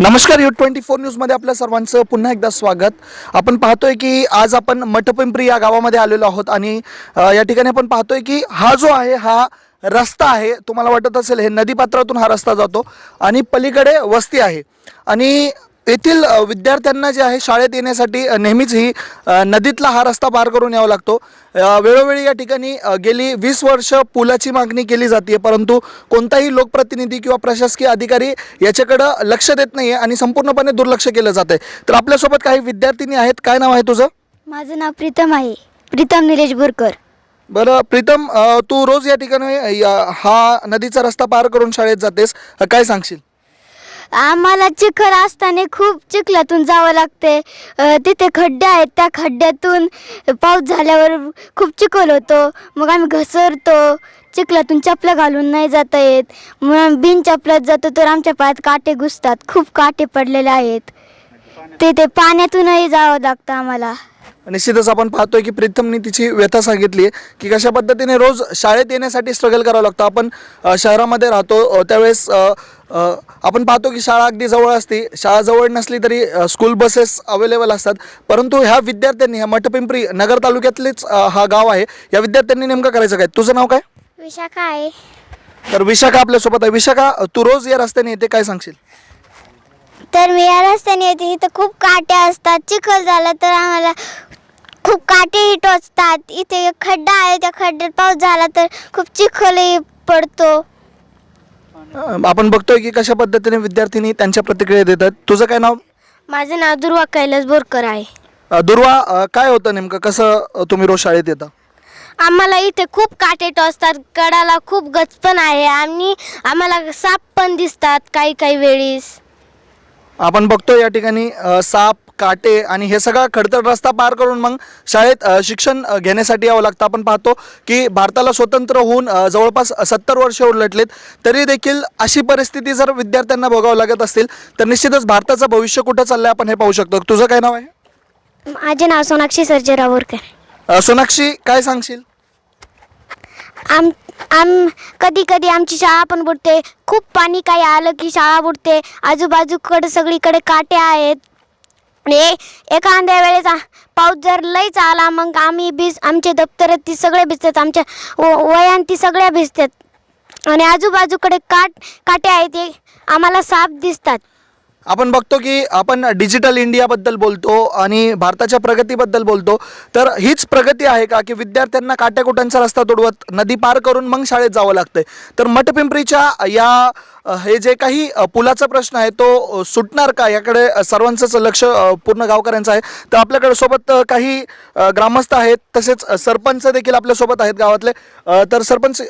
नमस्कार you twenty four न्यूजमध्ये आपल्या सर्वांचं पुन्हा एकदा स्वागत. आपण पाहतोय की आज आपण मठपिंपरी या गावामध्ये आलेलो आहोत आणि या ठिकाणी आपण पाहतोय की हा जो आहे हा रस्ता आहे तुम्हाला वाटत असेल हे नदीपात्रातून हा रस्ता जातो आणि पलीकडे वस्ती आहे. आणि येथील विद्यार्थ्यांना जे आहे शाळेत येण्यासाठी नेहमीच ही नदीतला हा रस्ता पार करून यावा लागतो. वेळोवेळी या ठिकाणी गेली वीस वर्ष पुलाची मागणी केली जाते परंतु कोणताही लोकप्रतिनिधी किंवा प्रशासकीय अधिकारी याच्याकडं लक्ष देत नाही आहे आणि संपूर्णपणे दुर्लक्ष केलं जात आहे तर आपल्यासोबत काही विद्यार्थिनी आहेत. काय नाव आहे तुझं? माझं नाव प्रीतम आहे. प्रीतम निलेश बोरकर बरं प्रीतम तू रोज या ठिकाणी हा नदीचा रस्ता पार करून शाळेत जातेस. काय सांगशील? आम्हाला चिखल असताना खूप चिखलातून जावं लागते. तिथे खड्डे आहेत त्या खड्ड्यातून पाऊस झाल्यावर खूप चिखल होतो. मग आम्ही घसरतो. चिखलातून चपला घालून नाही जाता येत. मग बिन चपलात जातो तर आमच्या पायात काटे घुसतात. खूप काटे पडलेले आहेत. तिथे पाण्यातूनही जावं लागतं आम्हाला. निश्चितच आपण पाहतोय की प्रीतमने तिची व्यथा सांगितली आहे की कशा पद्धतीने रोज शाळेत येण्यासाठी स्ट्रगल करावं लागतं. आपण शहरामध्ये राहतो त्यावेळेस आपण पाहतो की शाळा अगदी जवळ असते. शाळा जवळ नसली तरी स्कूल बसेस अवेलेबल असतात. परंतु ह्या विद्यार्थ्यांनी ह्या मठपिंपरी नगर तालुक्यातलेच हा गाव आहे. या विद्यार्थ्यांनी नेमकं करायचं काय? तुझं नाव काय? विशाखा आहे. तर विशाखा आपल्यासोबत आहे. विशाखा तू रोज या रस्त्याने येते काय सांगशील? तर मी या रस्त्याने येते. इथं खूप काटे असतात. चिखल झाला तर आम्हाला खूप काटेही टोचतात इथे एक खड्डा आहे त्या खड्ड्यात पाऊस झाला तर खूप चिखलही पडतो. अ, आपण बघतोय की कशा पद्धतीने विद्यार्थिनी त्यांच्या प्रतिक्रिया देतात. तुझं काय नाव? माझं नाव दुर्वा कैलास बोरकर आहे. अ, दुर्वा अ, काय होतं नेमकं? कसं अ, तुम्ही रोज शाळेत येता? आम्हाला इथे खूप काटे टोचतात कडाला खूप गचपण आहे आणि आम्हाला साप पण दिसतात काही काही वेळीस. आपण बघतो या ठिकाणी साप काटे आणि हे सगळा खडतर रस्ता पार करून मग शाळेत शिक्षण घेण्यासाठी यावं लागतं. आपण पाहतो की भारताला स्वतंत्र होऊन जवळपास सत्तर वर्ष उलटलेत तरी देखील अशी परिस्थिती जर विद्यार्थ्यांना भोगावं लागत असतील तर निश्चितच भारताचं भविष्य कुठं चाललंय आपण हे पाहू शकतो. तुझं काय नाव आहे? माझे नाव सोनाक्षी सर्जेराव बोरकर सोनाक्षी काय सांगशील? आम आम कधी कधी आमची शाळा पण बुडते. खूप पाणी काही आलं की शाळा बुडते. आजूबाजूकडे सगळीकडे काटे आहेत. आणि एखाद्या वेळेस पाऊस जर लईच आला मग आम्ही भिज आमचे दप्तर ती सगळे भिजतात. आमच्या व- वयान ती सगळ्या भिजतात. आणि आजूबाजूकडे काट काटे आहेत ते आम्हाला साप दिसतात. आपण बघतो की आपण डिजिटल इंडियाबद्दल बोलतो आणि भारताच्या प्रगतीबद्दल बोलतो. तर हीच प्रगती आहे का की विद्यार्थ्यांना काट्याकुट्यांचा रस्ता तोडवत नदी पार करून मग शाळेत जावं लागतंय? तर मठपिंपरीच्या या हे जे काही पुलाचा प्रश्न आहे तो सुटणार का? याकडे सर्वांचंच लक्ष पूर्ण गावकऱ्यांचं आहे. तर आपल्याकडे सोबत काही ग्रामस्थ आहेत तसेच सरपंच देखील आपल्यासोबत आहेत गावातले. तर सरपंच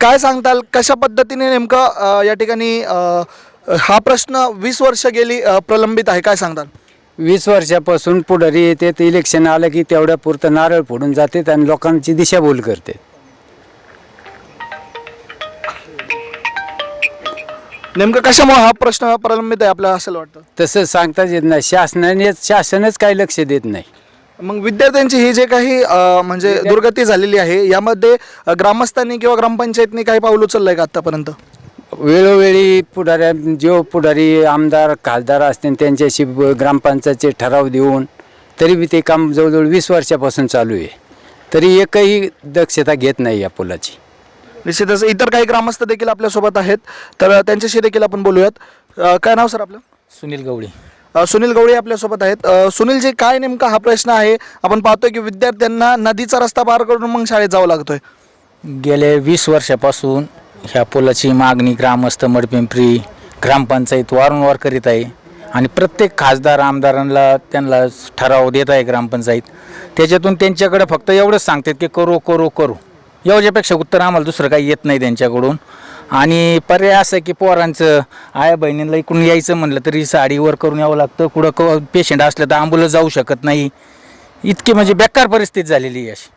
काय सांगताल? कशा पद्धतीने नेमकं या ठिकाणी हा प्रश्न वीस वर्ष गेली अ, प्रलंबित आहे. काय सांगताल? वीस वर्षापासून पुढारी येते ते इलेक्शन आलं की तेवढ्या पुरतं नारळ फोडून जाते आणि लोकांची दिशाभूल करते. नेमकं कशामुळे हा प्रश्न प्रलंबित आहे आपल्याला असं वाटतं? तसं सांगताच येत नाही. शासनाने शासनच काही लक्ष देत नाही. मग विद्यार्थ्यांची ही जे काही अ, म्हणजे दुर्गती झालेली आहे यामध्ये अ, ग्रामस्थांनी किंवा ग्रामपंचायतनी काही पाऊल उचललंय का आतापर्यंत? वेळोवेळी पुढाऱ्या जो पुढारी आमदार खासदार असतील त्यांच्याशी ग्रामपंचायतचे ठराव देऊन तरी बी ते काम जवळजवळ वीस वर्षापासून चालू आहे. तरी एकही दक्षता घेत नाही या पुलाची. निश्चितच. इतर काही ग्रामस्थ देखील आपल्यासोबत आहेत. तर त्यांच्याशी देखील आपण बोलूयात. अ, काय नाव सर आपलं? सुनील गवळी. अ, सुनील गवळी आपल्यासोबत आहेत. अ, सुनीलजी काय नेमका हा प्रश्न आहे? आपण पाहतोय की विद्यार्थ्यांना नदीचा रस्ता पार करून मग शाळेत जावं लागतोय. गेले वीस वर्षापासून ह्या पुलाची मागणी ग्रामस्थ मडपिंपरी ग्रामपंचायत वारंवार करीत आहे आणि प्रत्येक खासदार आमदारांना त्यांना ठराव देत आहे ग्रामपंचायत. त्याच्यातून त्यांच्याकडे फक्त एवढंच सांगतात की करू करू करू. एवढ्यापेक्षा उत्तर आम्हाला दुसरं काही येत नाही त्यांच्याकडून. आणि पर्याय असं की पोरांचं आया बहिणीला इकडून यायचं म्हणलं तरी साडीवर करून यावं लागतं. कुठं क पेशंट असलं तर ॲम्ब्युलन्स जाऊ शकत नाही. इतकी म्हणजे बेकार परिस्थिती झालेली आहे अशी.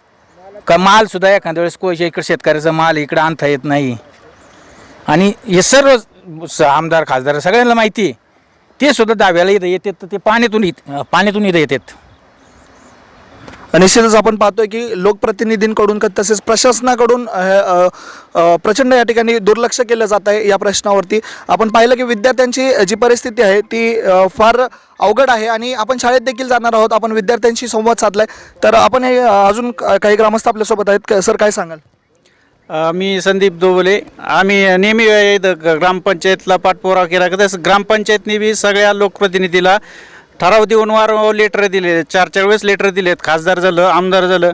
का मालसुद्धा एखाद्या वेळेस कोयच्या इकडे शेतकऱ्याचा माल इकडे आणता येत नाही. आणि हे सर्व स- आमदार खासदार सगळ्यांना माहिती आहे. ते सुद्धा दाव्याला इथं येतात तर ते पाण्यातून येत पाण्यातून इथं येतात. निश्चितच आपण पाहतोय की लोकप्रतिनिधींकडून क- तसेच प्रशासनाकडून अ, अ, अ, प्रचंड या ठिकाणी दुर्लक्ष केलं जात आहे या प्रश्नावरती. आपण पाहिलं की विद्यार्थ्यांची जी परिस्थिती आहे ती अ, फार अवघड आहे आणि आपण शाळेत देखील जाणार आहोत. आपण विद्यार्थ्यांशी संवाद साधलाय. तर आपण हे अ, अजून क- काही ग्रामस्थ आपल्यासोबत आहेत. क- सर काय सांगाल? मी संदीप दोबले. आम्ही नेहमी इथं ग- ग्रामपंचायतला पाठपुरावा केला. का ग्रामपंचायतने ग्रामपंचायतनी बी सगळ्या लोकप्रतिनिधीला ठराव देऊन वार लेटर दिले. चार चार वेळेस लेटर दिलेत. खासदार झालं आमदार झालं.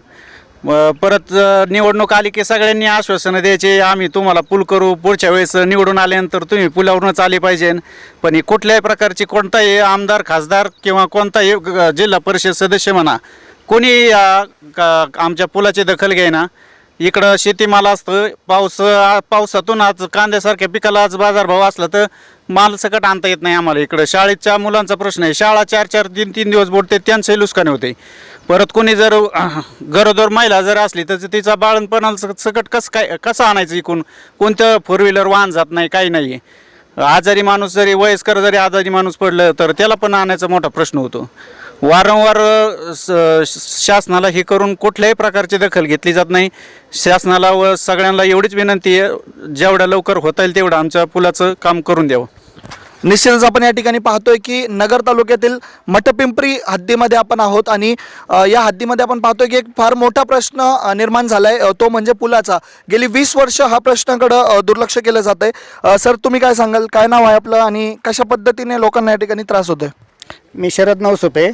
परत निवडणूक आली की सगळ्यांनी आश्वासनं द्यायचे आम्ही तुम्हाला पूल करू. पुढच्या वेळेस निवडून आल्यानंतर तुम्ही पुलावरूनच आले पाहिजे. पण ही कुठल्याही प्रकारची कोणताही आमदार खासदार किंवा कोणताही जिल्हा परिषद सदस्य म्हणा कोणी का- आमच्या पुलाची दखल घेईना. इकडं शेतीमाल असतं पाऊस पावसातून आज कांद्यासारख्या पिकाला आज बाजारभाव असला तर माल सकट आणता येत नाही आम्हाला इकडं. शाळेच्या मुलांचा प्रश्न आहे. शाळा चार चार तीन तीन दिवस बुडते त्यांचंही नुकसान होते. परत कोणी जर गरोदर महिला जर असली तर तिचा बाळणपणाला सकट कसं काय कसं आणायचं इकून? कोणतं फोर व्हीलर वाहन जात नाही काही नाही. आजारी माणूस जरी वयस्कर जरी आजारी माणूस पडलं तर त्याला पण आणायचा मोठा प्रश्न होतो. वारंवार स- शासनाला हे करून कुठल्याही प्रकारची दखल घेतली जात नाही. शासनाला व सगळ्यांना एवढीच विनंती आहे जेवढ्या लवकर होता येईल तेवढं आमच्या पुलाचं काम करून द्यावं. निश्चितच आपण या ठिकाणी पाहतोय की नगर तालुक्यातील मठपिंपरी हद्दीमध्ये आपण आहोत आणि अ, या हद्दीमध्ये आपण पाहतोय की एक फार मोठा प्रश्न अ, निर्माण झालाय अ, तो म्हणजे पुलाचा. गेली वीस वर्ष हा प्रश्नाकडं अ, दुर्लक्ष केलं जात आहे सर तुम्ही काय सांगाल? काय नाव आहे आपलं आणि कशा पद्धतीने लोकांना या ठिकाणी त्रास होतोय? मी शरद नवसुपे.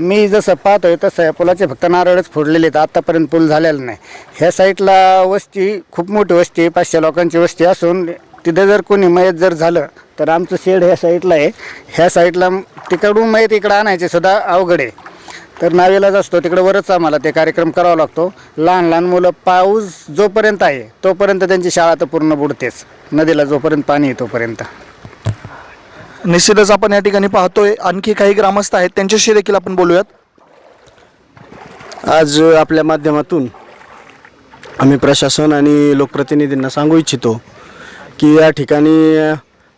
मी जसं पाहतोय तसं या पुलाचे फक्त नारळच फोडलेले आहेत. आत्तापर्यंत पूल झालेला नाही. ह्या साईडला वस्ती खूप मोठी वस्ती आहे. पाचशे लोकांची वस्ती असून तिथं जर कोणी मयत जर झालं तर आमचं शेड ह्या साईडला आहे. ह्या साईडला तिकडून मयत इकडं आणायचे सुद्धा अवघड आहे. तर नावेलाच असतो. तिकडं वरच आम्हाला ते कार्यक्रम करावा लागतो. लहान लहान मुलं पाऊस जोपर्यंत आहे तोपर्यंत त्यांची शाळा तर पूर्ण बुडतेच. नदीला जोपर्यंत पाणी आहे तोपर्यंत. निश्चितच आपण या ठिकाणी पाहतोय. आणखी काही ग्रामस्थ आहेत त्यांच्याशी देखील आपण बोलूयात. आज आपल्या माध्यमातून आम्ही प्रशासन आणि लोकप्रतिनिधींना सांगू इच्छितो की या ठिकाणी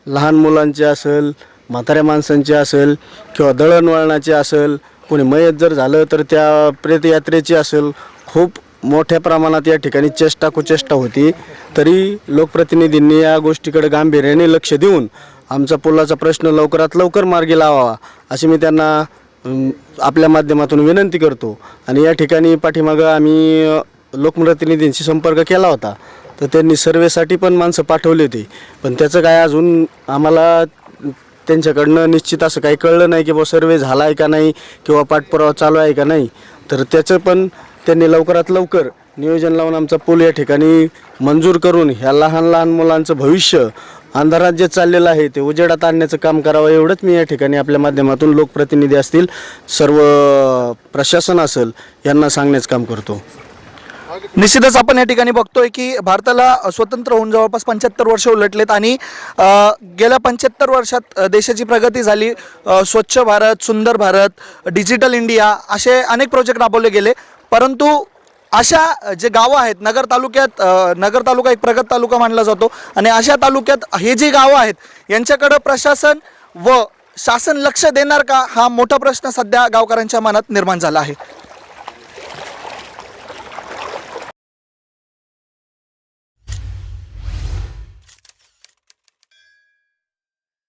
लहान मुलांचे असेल म्हाताऱ्या माणसांचे असेल किंवा दळणवळणाचे असेल कोणी मयत जर झालं तर त्या प्रेतयात्रेची असेल खूप मोठ्या प्रमाणात या ठिकाणी चेष्टा कुचेष्टा होती. तरी लोकप्रतिनिधींनी या गोष्टीकडे गांभीर्याने लक्ष देऊन आमचा पुलाचा प्रश्न लवकरात लवकर मार्गी लावावा अशी मी त्यांना आपल्या माध्यमातून विनंती करतो. आणि या ठिकाणी पाठीमागं आम्ही लोकप्रतिनिधींशी संपर्क केला होता. तर त्यांनी सर्वेसाठी पण माणसं पाठवली होती. पण त्याचं काय अजून आम्हाला त्यांच्याकडनं निश्चित असं काही कळलं नाही की बुवा सर्वे झाला आहे का नाही किंवा पाठपुरावा चालू आहे का नाही. तर त्याचं पण त्यांनी लवकरात लवकर नियोजन लावून आमचा पूल या ठिकाणी मंजूर करून ह्या लहान लहान मुलांचं भविष्य अंधारात जे चाललेलं आहे ते उजेडात आणण्याचं काम करावं एवढंच मी या ठिकाणी आपल्या माध्यमातून लोकप्रतिनिधी असतील सर्व प्रशासन असेल यांना सांगण्याचं काम करतो. निश्चितच आपण या ठिकाणी बघतोय की भारताला स्वतंत्र होऊन जवळपास पंच्याहत्तर वर्ष उलटलेत आणि गेल्या पंच्याहत्तर वर्षात देशाची प्रगती झाली. स्वच्छ भारत सुंदर भारत डिजिटल इंडिया असे अनेक प्रोजेक्ट राबवले गेले. परंतु अशा जे गावं आहेत नगर तालुक्यात नगर तालुका एक प्रगत तालुका मानला जातो. आणि अशा तालुक्यात हे जे गावं आहेत यांच्याकडं प्रशासन व शासन लक्ष देणार का? हा मोठा प्रश्न सध्या गावकऱ्यांच्या मनात निर्माण झाला आहे.